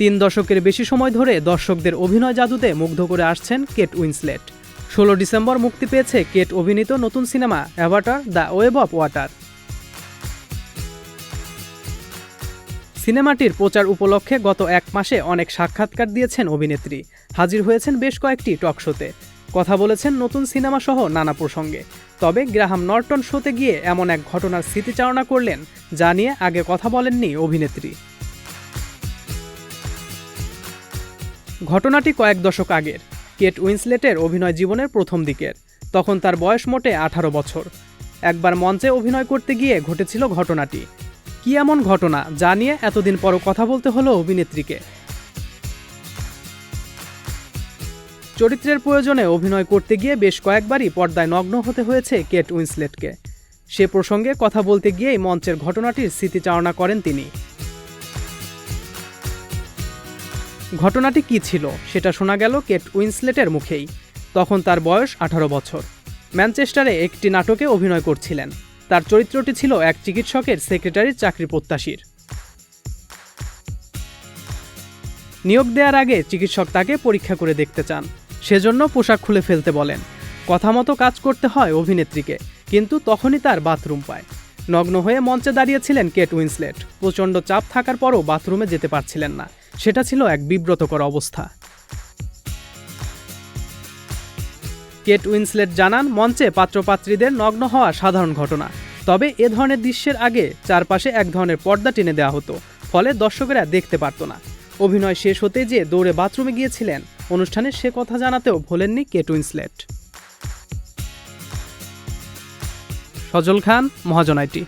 তিন দশকের বেশি সময় ধরে দর্শকদের অভিনয় জাদুতে মুগ্ধ করে আসছেন কেট উইন্সলেট। ষোলো ডিসেম্বর মুক্তি পেয়েছে কেট অভিনীত নতুন cinema Avatar the way of water. সিনেমাটির প্রচার উপলক্ষে গত এক মাসে অনেক সাক্ষাৎকার দিয়েছেন অভিনেত্রী। হাজির হয়েছেন বেশ কয়েকটি টক শোতে। কথা বলেছেন নতুন সিনেমা সহ নানা প্রসঙ্গে। তবে গ্রাহাম নর্টন শোতে গিয়ে এমন এক ঘটনার স্মৃতিচারণা করলেন, যা নিয়ে আগে কথা বলেননি অভিনেত্রী। ঘটনাটি কয়েক দশক আগের, কেট উইন্সলেটের অভিনয় জীবনের প্রথম দিকের, তখন তার বয়স মোটে আঠারো বছর। একবার মঞ্চে অভিনয় করতে গিয়ে ঘটেছিল ঘটনাটি। কি এমন ঘটনা, যা নিয়ে এতদিন পরও কথা বলতে হলো অভিনেত্রীকে? চরিত্রের প্রয়োজনে অভিনয় করতে গিয়ে বেশ কয়েকবারই পর্দায় নগ্ন হতে হয়েছে কেট উইন্সলেটকে। সে প্রসঙ্গে কথা বলতে গিয়েই মঞ্চের ঘটনাটির স্মৃতিচারণা করেন তিনি। ঘটনাটি কি ছিল সেটা শোনা গেল কেট উইন্সলেটের মুখেই। তখন তার বয়স আঠারো বছর। ম্যানচেস্টারে একটি নাটকে অভিনয় করছিলেন। তার চরিত্রটি ছিল এক চিকিৎসকের সেক্রেটারির চাকরি প্রত্যাশীর। নিয়োগ দেওয়ার আগে চিকিৎসক তাকে পরীক্ষা করে দেখতে চান। সেজন্য পোশাক খুলে ফেলতে বলেন, কথা মতো কাজ করতে হয় অভিনেত্রীকে, কিন্তু তখনই তার বাথরুম পায়। নগ্ন হয়ে মঞ্চে দাঁড়িয়েছিলেন কেট উইন্সলেট। প্রচণ্ড চাপ থাকার পরও বাথরুমে যেতে পারছিলেন না। সেটা ছিল এক বিব্রতকর অবস্থা। কেট উইন্সলেট জানান, মঞ্চে পাত্রপাত্রীদের নগ্ন হওয়া সাধারণ ঘটনা। তবে এ ধরনের দৃশ্যের আগে চারপাশে এক ধরনের পর্দা টেনে দেওয়া হতো, ফলে দর্শকেরা দেখতে পারতো না। অভিনয় শেষ হতে যে দৌড়ে বাথরুমে গিয়েছিলেন। অনুষ্ঠানে সে কথা জানাতেও ভোলেননি কেট উইন্সলেট। সজল খান মহাজনাইটি